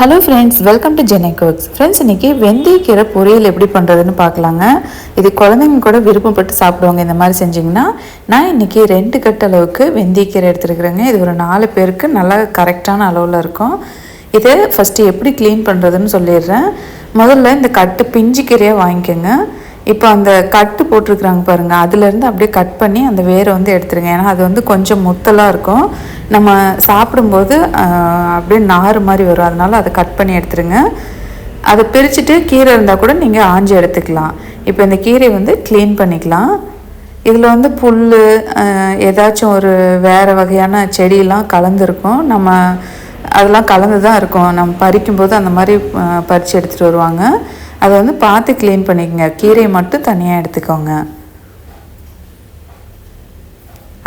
Hello friends welcome to ஜெனை cooks friends இன்றைக்கி வெந்தயக்கீரை பொரியல் எப்படி பண்ணுறதுன்னு பார்க்கலாங்க. இது குழந்தைங்க கூட விருப்பப்பட்டு சாப்பிடுவாங்க இந்த மாதிரி செஞ்சிங்கன்னா நான் இன்றைக்கி ரெண்டு கட்டு அளவுக்கு வெந்தயக்கீரை எடுத்துருக்குறேங்க. இது ஒரு நாலு பேருக்கு நல்லா கரெக்டான அளவில் இருக்கும். இதை ஃபஸ்ட்டு எப்படி க்ளீன் பண்ணுறதுன்னு சொல்லிடுறேன். முதல்ல இந்த கட்டு பிஞ்சு கீரையாக வாங்கிக்கோங்க. இப்போ அந்த கட்டு போட்டிருக்குறாங்க பாருங்கள் அதுலேருந்து அப்படியே கட் பண்ணி அந்த வேரை வந்து எடுத்துருங்க. ஏன்னா அது வந்து கொஞ்சம் முத்தலாக இருக்கும். நம்ம சாப்பிடும்போது அப்படியே நார் மாதிரி வரும். அதனால் அதை கட் பண்ணி எடுத்துருங்க. அதை பிரிச்சுட்டு கீரை இருந்தால் கூட நீங்கள் ஆஞ்சி எடுத்துக்கலாம். இப்போ இந்த கீரையை வந்து க்ளீன் பண்ணிக்கலாம். இதில் வந்து புல் ஏதாச்சும் ஒரு வேறு வகையான செடியெல்லாம் கலந்துருக்கும். நம்ம அதெல்லாம் கலந்து தான் இருக்கும். நம்ம பறிக்கும்போது அந்த மாதிரி பறித்து எடுத்துகிட்டு வருவாங்க. அதை வந்து பார்த்து க்ளீன் பண்ணிக்கோங்க. கீரையை மட்டும் தனியாக எடுத்துக்கோங்க.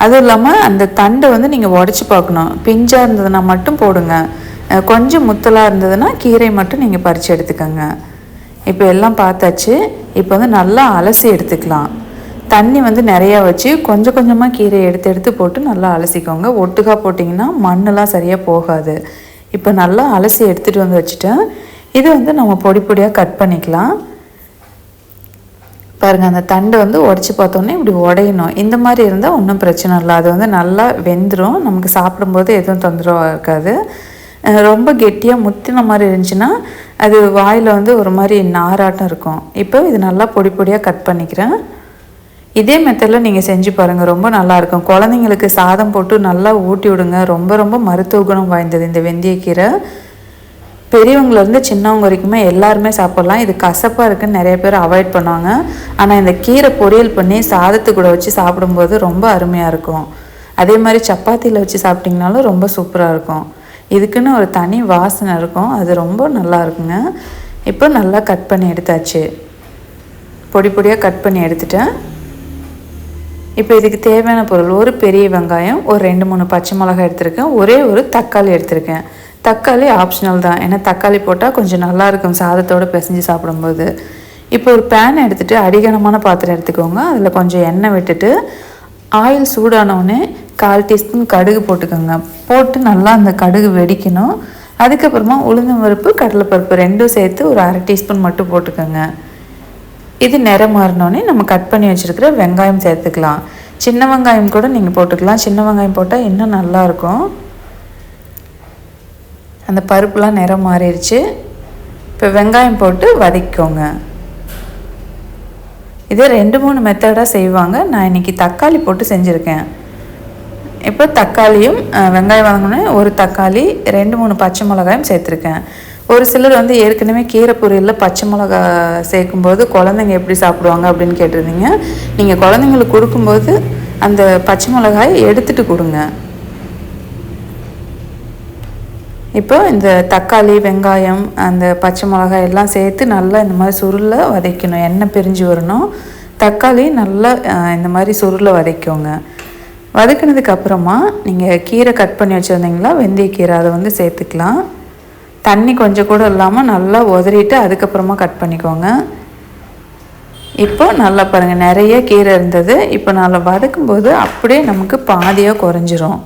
அதுவும் இல்லாமல் அந்த தண்டை வந்து நீங்கள் உடச்சி பார்க்கணும். பிஞ்சாக இருந்ததுன்னா மட்டும் போடுங்க. கொஞ்சம் முத்தலாக இருந்ததுன்னா கீரை மட்டும் நீங்கள் பறித்து எடுத்துக்கோங்க. இப்போ எல்லாம் பார்த்தாச்சு. இப்போ வந்து நல்லா அலசி எடுத்துக்கலாம். தண்ணி வந்து நிறையா வச்சு கொஞ்சம் கொஞ்சமாக கீரையை எடுத்து எடுத்து போட்டு நல்லா அலசிக்கோங்க. ஒட்டுக்கா போட்டிங்கன்னா மண்ணெல்லாம் சரியாக போகாது. இப்போ நல்லா அலசி எடுத்துகிட்டு வந்து வச்சுட்டேன். இது வந்து நம்ம பொடி பொடியாக கட் பண்ணிக்கலாம். பாருங்கள் அந்த தண்டை வந்து உடச்சி பார்த்தோன்னே இப்படி உடையணும். இந்த மாதிரி இருந்தால் ஒன்றும் பிரச்சனை இல்லை. அது வந்து நல்லா வெந்துடும் நமக்கு சாப்பிடும்போது எதுவும் தொந்தரவாக இருக்காது. ரொம்ப கெட்டியாக முத்தின மாதிரி இருந்துச்சுன்னா அது வாயில் வந்து ஒரு மாதிரி நாராட்டம் இருக்கும். இப்போ இது நல்லா பொடி பொடியாக கட் பண்ணிக்கிறேன். இதே மெத்தடில் நீங்கள் செஞ்சு பாருங்கள் ரொம்ப நல்லாயிருக்கும் குழந்தைங்களுக்கு சாதம் போட்டு நல்லா ஊட்டி விடுங்க. ரொம்ப ரொம்ப மருத்துவ குணம் வாய்ந்தது இந்த வெந்தயக்கீரை. பெரியவங்கலேருந்து சின்னவங்க வரைக்குமே எல்லாருமே சாப்பிட்லாம். இது கசப்பாக இருக்குன்னு நிறைய பேர் அவாய்ட் பண்ணுவாங்க. ஆனால் இந்த கீரை பொரியல் பண்ணி சாதத்து கூட வச்சு சாப்பிடும்போது ரொம்ப அருமையாக இருக்கும். அதே மாதிரி சப்பாத்தியில் வச்சு சாப்பிட்டிங்கனாலும் ரொம்ப சூப்பராக இருக்கும். இதுக்குன்னு ஒரு தனி வாசனை இருக்கும். அது ரொம்ப நல்லா இருக்குங்க. இப்போ நல்லா கட் பண்ணி எடுத்தாச்சு. பொடி பொடியாக கட் பண்ணி எடுத்துட்டேன். இப்போ இதுக்கு தேவையான பொருள் ஒரு பெரிய வெங்காயம் ஒரு ரெண்டு மூணு பச்சை மிளகாய் எடுத்திருக்கேன். ஒரே ஒரு தக்காளி எடுத்திருக்கேன். தக்காளி ஆப்ஷனல் தான். ஏன்னா தக்காளி போட்டால் கொஞ்சம் நல்லாயிருக்கும் சாதத்தோடு பிசைஞ்சு சாப்பிடும்போது. இப்போ ஒரு பேன் எடுத்துகிட்டு அடிகனமான பாத்திரம் எடுத்துக்கோங்க. அதில் கொஞ்சம் எண்ணெய் விட்டுட்டு ஆயில் சூடானவுடனே கால் டீஸ்பூன் கடுகு போட்டுக்கோங்க. போட்டு நல்லா அந்த கடுகு வெடிக்கணும். அதுக்கப்புறமா உளுந்தம் பருப்பு கடலைப்பருப்பு ரெண்டும் சேர்த்து ஒரு அரை டீஸ்பூன் மட்டும் போட்டுக்கோங்க. இது நிறம் மாறினோடனே நம்ம கட் பண்ணி வச்சுருக்கிற வெங்காயம் சேர்த்துக்கலாம். சின்ன வெங்காயம் கூட நீங்கள் போட்டுக்கலாம். சின்ன வெங்காயம் போட்டால் இன்னும் நல்லாயிருக்கும் அந்த பருப்புலாம் நிறம் மாறிடுச்சு. இப்போ வெங்காயம் போட்டு வதக்கிக்கோங்க. இதே ரெண்டு மூணு மெத்தடாக செய்வாங்க. நான் இன்னைக்கு தக்காளி போட்டு செஞ்சுருக்கேன். இப்போ தக்காளியும் வெங்காயம் வாங்கினேன் ஒரு தக்காளி ரெண்டு மூணு பச்சை மிளகாயும் சேர்த்துருக்கேன். ஒரு சிலர் வந்து ஏற்கனவே கீரை பொரியலில் பச்சை மிளகா சேர்க்கும்போது குழந்தைங்க எப்படி சாப்பிடுவாங்க அப்படின்னு கேட்டிருந்தீங்க. நீங்கள் குழந்தைங்களுக்கு கொடுக்கும்போது அந்த பச்சை மிளகாயை எடுத்துட்டு கொடுங்க. இப்போ இந்த தக்காளி வெங்காயம் அந்த பச்சை மிளகாய் எல்லாம் சேர்த்து நல்லா இந்த மாதிரி சுருளில் வதக்கணும். எண்ணெய் பிரிஞ்சு வரணும். தக்காளி நல்லா இந்த மாதிரி சுருளில் வதக்கோங்க. வதக்கினதுக்கு அப்புறமா நீங்கள் கீரை கட் பண்ணி வச்சுருந்தீங்களா? வெந்தயக்கீரை அதை வந்து சேர்த்துக்கலாம். தண்ணி கொஞ்சம் கூட இல்லாமல் நல்லா உதறிட்டு அதுக்கப்புறமா கட் பண்ணிக்கோங்க. இப்போ நல்லா பாருங்கள் நிறைய கீரை இருந்தது. இப்போ நல்லா வதக்கும்போது அப்படியே நமக்கு பாதியாக குறைஞ்சிரும்.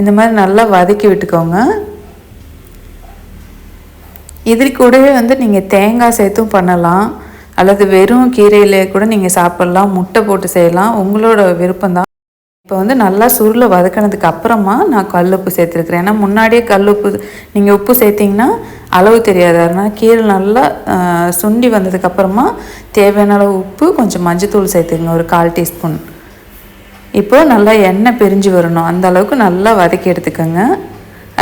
இந்த மாதிரி நல்லா வதக்கி விட்டுக்கோங்க. இது கூடவே வந்து நீங்கள் தேங்காய் சேர்த்தும் பண்ணலாம். அல்லது வெறும் கீரையிலே கூட நீங்கள் சாப்பிட்லாம் முட்டை போட்டு செய்யலாம். உங்களோட விருப்பம்தான் இப்போ வந்து நல்லா சுருளை வதக்கினதுக்கு அப்புறமா நான் கல் உப்பு சேர்த்துருக்குறேன். ஏன்னா முன்னாடியே கல் உப்பு நீங்கள் உப்பு சேர்த்திங்கன்னா அளவு தெரியாது. அதனால் கீரை நல்லா சுண்டி வந்ததுக்கப்புறமா தேவையான அளவு உப்பு கொஞ்சம் மஞ்சத்தூள் சேர்த்துக்கங்க ஒரு கால் டீஸ்பூன். இப்போ நல்லா எண்ணெய் பிரிஞ்சு வரணும். அந்த அளவுக்கு நல்லா வதக்கி எடுத்துக்கோங்க.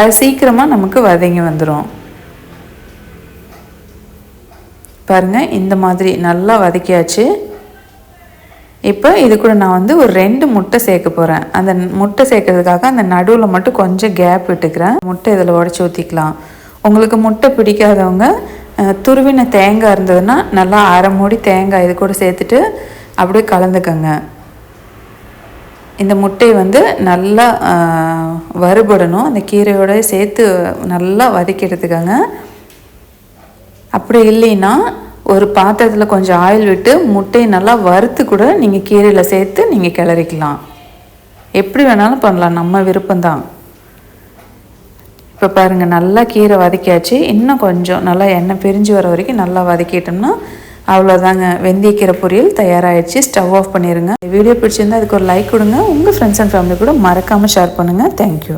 அது சீக்கிரமாக நமக்கு வதங்கி வந்துடும் பாருங்கள் இந்த மாதிரி நல்லா வதக்கியாச்சு. இப்போ இது கூட நான் வந்து ஒரு ரெண்டு முட்டை சேர்க்க போகிறேன் அந்த முட்டை சேர்க்கறதுக்காக அந்த நடுவில் மட்டும் கொஞ்சம் கேப் விட்டுக்கிறேன். முட்டை இதில் உடச்சி ஊற்றிக்கலாம் உங்களுக்கு முட்டை பிடிக்காதவங்க துருவின தேங்காய் இருந்ததுன்னா நல்லா அரை மூடி தேங்காய் இது கூட சேர்த்துட்டு அப்படியே கலந்துக்கங்க. இந்த முட்டை வந்து நல்லா வறுபடணும். அந்த கீரையோட சேர்த்து நல்லா வதக்கி எடுத்துக்கோங்க. அப்படி இல்லைன்னா ஒரு பாத்திரத்தில் கொஞ்சம் ஆயில் விட்டு முட்டையை நல்லா வறுத்து கூட நீங்கள் கீரையில் சேர்த்து நீங்கள் கிளறிக்கலாம். எப்படி வேணாலும் பண்ணலாம். நம்ம விருப்பம்தான். இப்போ பாருங்கள் நல்லா கீரை வதக்கியாச்சு. இன்னும் கொஞ்சம் நல்லா எண்ணெய் பிரிஞ்சு வர வரைக்கும் நல்லா வதக்கிட்டோம்னா அவ்வளோதாங்க வெந்தயக்கீரை பொரியல் தயாராகிடுச்சு ஸ்டவ் ஆஃப் பண்ணிடுங்க வீடியோ பிடிச்சிருந்தா அதுக்கு ஒரு லைக் கொடுங்க. உங்கள் ஃப்ரெண்ட்ஸ் அண்ட் ஃபேமிலி கூட மறக்காமல் ஷேர் பண்ணுங்கள் தேங்க்யூ